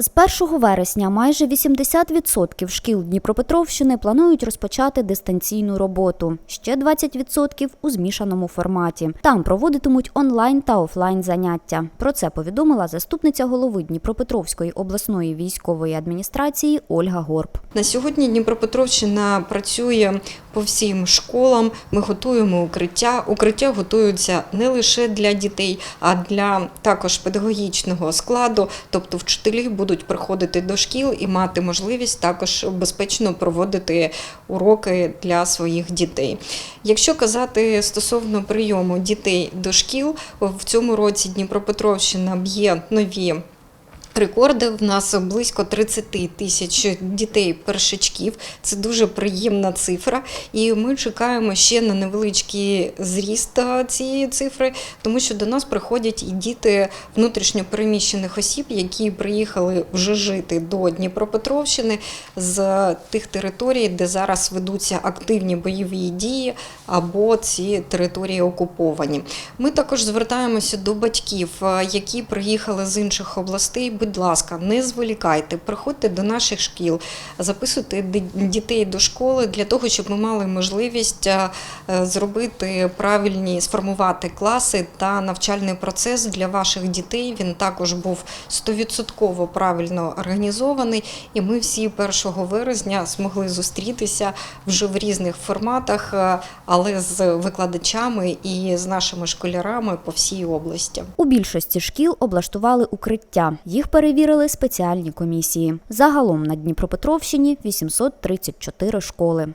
З 1 вересня майже 80% шкіл Дніпропетровщини планують розпочати дистанційну роботу. Ще 20% у змішаному форматі. Там проводитимуть онлайн та офлайн заняття. Про це повідомила заступниця голови Дніпропетровської обласної військової адміністрації Ольга Горб. На сьогодні Дніпропетровщина працює по всім школам. Ми готуємо укриття. Укриття готуються не лише для дітей, а для також педагогічного складу. Тобто вчителі будуть приходити до шкіл і мати можливість також безпечно проводити уроки для своїх дітей. Якщо казати стосовно прийому дітей до шкіл, в цьому році Дніпропетровщина б'є нові. Рекорди в нас близько 30 тисяч дітей першачків. Це дуже приємна цифра. І ми чекаємо ще на невеличкий зріст цієї цифри, тому що до нас приходять і діти внутрішньо переміщених осіб, які приїхали вже жити до Дніпропетровщини з тих територій, де зараз ведуться активні бойові дії або ці території окуповані. Ми також звертаємося до батьків, які приїхали з інших областей. Будь ласка, не зволікайте, приходьте до наших шкіл, записуйте дітей до школи для того, щоб ми мали можливість е, зробити правильні, сформувати класи та навчальний процес для ваших дітей. Він також був 100% правильно організований, і ми всі 1 вересня змогли зустрітися вже в різних форматах, е, але з викладачами і з нашими школярами по всій області. У більшості шкіл облаштували укриття. Їх перевірили спеціальні комісії. Загалом на Дніпропетровщині 834 школи.